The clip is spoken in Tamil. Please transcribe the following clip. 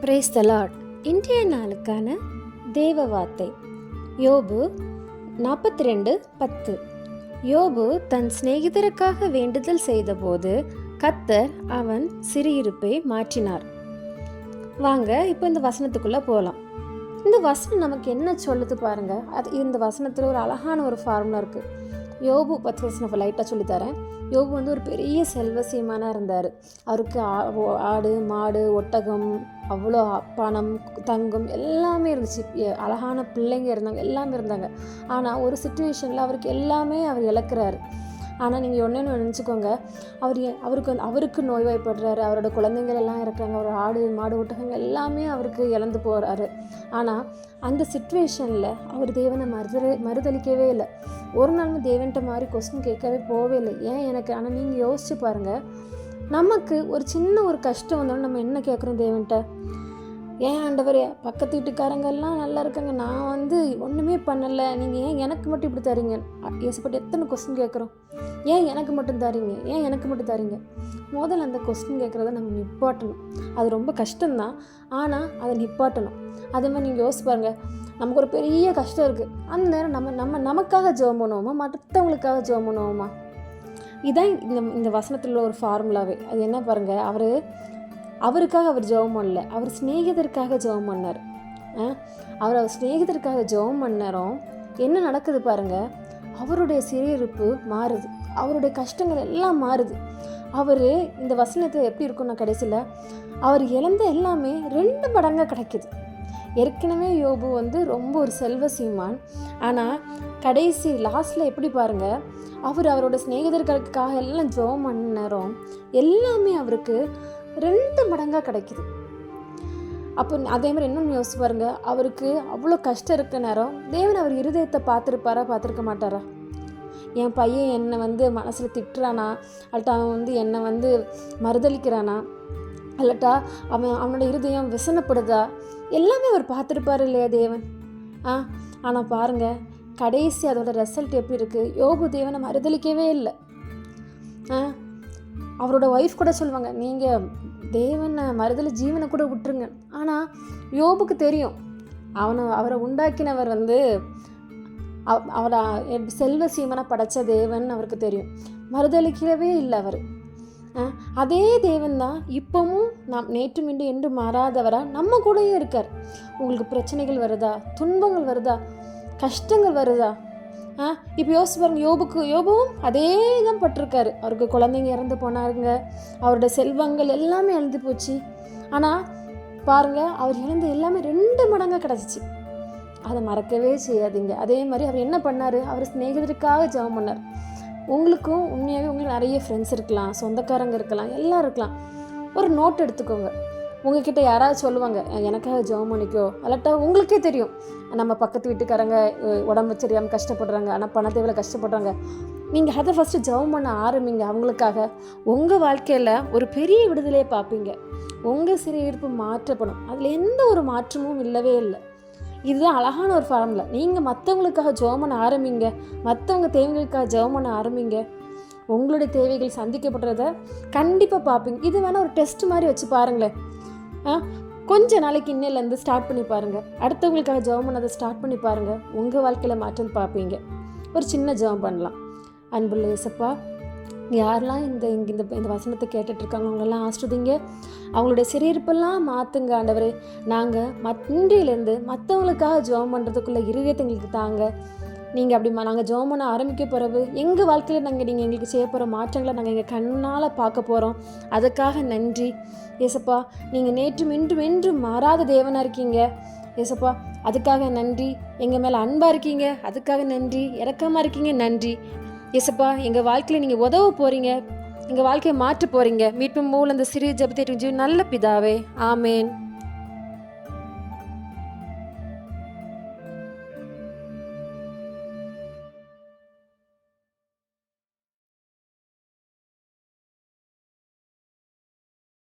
பிரேஸ் த லார்ட் இன்றைய நாளுக்கான தேவ வார்த்தை. யோபு நாற்பத்தி ரெண்டு பத்து. யோபு தன் சிநேகிதருக்காக வேண்டுதல் செய்தபோது கத்தர் அவன் சிறியிருப்பை மாற்றினார். வாங்க இப்போ இந்த வசனத்துக்குள்ளே போகலாம் இந்த வசனம் நமக்கு என்ன சொல்லுது பாருங்கள் அது இந்த வசனத்தில் ஒரு அழகான ஒரு ஃபார்முலா இருக்குது யோபு பத்து வசனம் லைட்டாக சொல்லித்தரேன். யோபு வந்து ஒரு பெரிய செல்வசியமான இருந்தார். அவருக்கு ஆ- ஓ- ஆடு மாடு ஒட்டகம் அவ்வளோ பணம் தங்கம் எல்லாமே இருந்துச்சு. அழகான பிள்ளைங்க இருந்தாங்க எல்லாமே இருந்தாங்க. ஆனால் ஒரு சுச்சுவேஷனில் அவருக்கு எல்லாமே அவர் இழக்கிறாரு. ஆனால் நீங்கள் ஒன்று நினச்சிக்கோங்க. அவர் அவருக்கு வந்து அவருக்கு நோய்வாய்ப்படுறாரு. அவரோட குழந்தைங்கள் எல்லாம் இருக்கிறாங்க. அவர் ஆடு மாடு ஒட்டகங்கள் எல்லாமே அவருக்கு இழந்து போகிறாரு ஆனால் அந்த சுச்சுவேஷனில் அவர் தேவனை மறுதலி மறுதளிக்கவே இல்லை. ஒரு நாளும் தேவன்கிட்ட மாதிரி கொஸ்டின் கேட்கவே போகவே இல்லை. ஏன் எனக்கு? ஆனால் நீங்கள் யோசிச்சு பாருங்கள் நமக்கு ஒரு சின்ன ஒரு கஷ்டம் வந்தாலும் நம்ம என்ன கேட்குறோம் தேவன்கிட்ட? ஏன் ஆண்டவரே பக்கத்து வீட்டுக்காரங்க எல்லாம் நல்லா இருக்காங்க. நான் வந்து ஒன்றுமே பண்ணலை. நீங்கள் ஏன் எனக்கு மட்டும் இப்படி தரீங்க? ஏசப்பட்டு எத்தனை கொஸ்டின் கேட்குறோம்? ஏன் எனக்கு மட்டும் தரீங்க? ஏன் எனக்கு மட்டும் தரீங்க? முதல்ல அந்த கொஸ்டின் கேட்குறத நம்ம நிப்பாட்டணும். அது ரொம்ப கஷ்டம்தான். ஆனால் அதை நிப்பாட்டணும். அதே மாதிரி நீங்கள் யோசிச்சு பாருங்கள் நமக்கு ஒரு பெரிய கஷ்டம் இருக்குது அந்த நேரம் நம்ம நம்ம நமக்காக ஜெபம் பண்ணுவோமா? மற்றவங்களுக்காக ஜெபம் பண்ணுவோமா? இதான் இந்த இந்த வசனத்தில் உள்ள ஒரு ஃபார்முலாவே அது என்ன பாருங்கள் அவர் அவருக்காக அவர் ஜெபம் பண்ணல. அவர் சிநேகிதருக்காக ஜெபம் பண்ணார். ஆ? அவர் அவர் சிநேகிதருக்காக ஜெபம் பண்ணாரும் என்ன நடக்குது பாருங்க. அவருடைய சிறையிருப்பு மாறுது. அவருடைய கஷ்டங்கள் எல்லாம் மாறுது. அவர் இந்த வசனத்தை எப்படி இருக்கும்னா கடைசியில் அவர் இழந்த எல்லாமே ரெண்டு மடங்காக கிடைக்குது. ஏற்கனவே யோபு வந்து ரொம்ப ஒரு செல்வ சீமான். ஆனால் கடைசி லாஸ்ட்டில் எப்படி பாருங்க அவர் அவரோட சிநேகிதர்களுக்காக எல்லாம் ஜெபம் பண்ணறோம் எல்லாமே அவருக்கு ரெண்டு மடங்காக கிடைக்குது. அப்போ அதே மாதிரி இன்னொன்று யோசிச்சு பாருங்க அவருக்கு அவ்வளோ கஷ்டம் இருக்க நேரம் தேவன் அவர் இருதயத்தை பார்த்துருப்பாரா பார்த்துருக்க மாட்டாரா? என் பையன் என்னை வந்து மனசில் திட்டுறானா அல்லட்டா அவன் வந்து என்னை வந்து மறுதளிக்கிறானா அல்லட்டா அவன் அவனோட இருதயம் விசனப்படுதா? எல்லாமே அவர் பார்த்துருப்பாரு இல்லையா தேவன்? ஆ ஆனால் பாருங்கள் கடைசி அதோட ரிசல்ட் எப்படி இருக்குது யோபு தேவனை மறுதளிக்கவே இல்லை. ஆ அவரோட ஒய்ஃப் கூட சொல்லுவாங்க நீங்கள் தேவனை மறுதல ஜீவனை கூட விட்டுருங்க. ஆனால் யோபுக்கு தெரியும். அவனை அவரை உண்டாக்கினவர் வந்து அவ- அவரை செல்வ சீமனை படைச்ச தேவன் அவருக்கு தெரியும். மறுதளிக்கவே இல்லை அவர். அதே தேவன் தான் இப்போவும் நாம் நேற்று மீண்டும் என்று மாறாதவராக நம்ம கூடயும் இருக்கார். உங்களுக்கு பிரச்சனைகள் வருதா? துன்பங்கள் வருதா? கஷ்டங்கள் வருதா? இப்போ யோசிச்சு பாருங்க யோபுக்கு யோபுவும் அதே தான் பட்டிருக்காரு. அவருக்கு குழந்தைங்க இறந்து போனாருங்க. அவரோட செல்வங்கள் எல்லாமே இழந்து போச்சு. ஆனால் பாருங்கள் அவர் இழந்த எல்லாமே ரெண்டு மடங்காக கிடச்சிச்சு. அதை மறக்கவே செய்யாதீங்க. அதே மாதிரி அவர் என்ன பண்ணார்? அவர் ஸ்நேகிதருக்காக ஜெபம் பண்ணார். உங்களுக்கும் உண்மையாகவே உங்களுக்கு நிறைய ஃப்ரெண்ட்ஸ் இருக்கலாம் சொந்தக்காரங்க இருக்கலாம் எல்லாம் இருக்கலாம். ஒரு நோட் எடுத்துக்கோங்க. உங்ககிட்ட யாராவது சொல்லுவாங்க எனக்காக ஜெபம் பண்ணிக்கோ அல்லாட்டா உங்களுக்கே தெரியும். நம்ம பக்கத்து வீட்டுக்காரங்க உடம்பு சரியாமல் கஷ்டப்படுறாங்க ஆனால் பண தேவையில் கஷ்டப்படுறாங்க. நீங்கள் அதை ஃபஸ்ட்டு ஜெபம் பண்ண ஆரம்பிங்க அவங்களுக்காக. உங்கள் வாழ்க்கையில் ஒரு பெரிய விடுதலையை பார்ப்பீங்க. உங்கள் சிறையிருப்பு மாற்றப்படும். அதில் எந்த ஒரு மாற்றமும் இல்லவே இல்லை. இதுதான் அழகான ஒரு ஃபார்முலா நீங்கள் மற்றவங்களுக்காக ஜெபம் பண்ண ஆரம்பிங்க. மற்றவங்க தேவைகளுக்காக ஜெபம் பண்ண ஆரம்பிங்க. உங்களுடைய தேவைகள் சந்திக்கப்படுறத கண்டிப்பாக பார்ப்பீங்க. இது வேணால் ஒரு டெஸ்ட் மாதிரி வச்சு பாருங்களேன். கொஞ்ச நாளைக்கு இன்னிலேருந்து ஸ்டார்ட் பண்ணி பாருங்கள் அடுத்தவங்களுக்காக ஜெபம் பண்ணதை ஸ்டார்ட் பண்ணி பாருங்கள் உங்கள் வாழ்க்கையில் மாற்றம் பார்ப்பீங்க. ஒரு சின்ன ஜெபம் பண்ணலாம். அன்புள்ள இயேசப்பா யாரெல்லாம் இந்த இங்கே இந்த இந்த வசனத்தை கேட்டுட்ருக்காங்க அவங்களெல்லாம் ஆசிரதிங்க அவங்களுடைய சிறையிருப்பெல்லாம் மாற்றுங்க ஆண்டவரே. நாங்கள் மத் இன்றையிலேருந்து மற்றவங்களுக்காக ஜெபம் பண்ணுறதுக்குள்ள இருதயத்தை எங்களுக்கு தாங்க. நீங்கள் அப்படி நாங்கள் ஜெபம் பண்ண ஆரம்பிக்க பிறகு எங்கள் வாழ்க்கையில் நாங்கள் நீங்கள் எங்களுக்கு செய்ய போகிற மாற்றங்களை நாங்கள் எங்கள் கண்ணால் பார்க்க போகிறோம் அதுக்காக நன்றி. ஏசப்பா நீங்கள் நேற்றும் இன்றும் என்றும் மாறாத தேவனாக இருக்கீங்க. ஏசப்பா அதுக்காக நன்றி. எங்கள் மேலே அன்பாக இருக்கீங்க அதுக்காக நன்றி. இறக்கமாக இருக்கீங்க நன்றி. ஏசப்பா எங்கள் வாழ்க்கையில் நீங்கள் உதவ போகிறீங்க எங்கள் வாழ்க்கையை மாற்ற போகிறீங்க மீட்பும் மூலம் இந்த சிறிய ஜபத்தை நல்ல பிதாவே. ஆமேன்.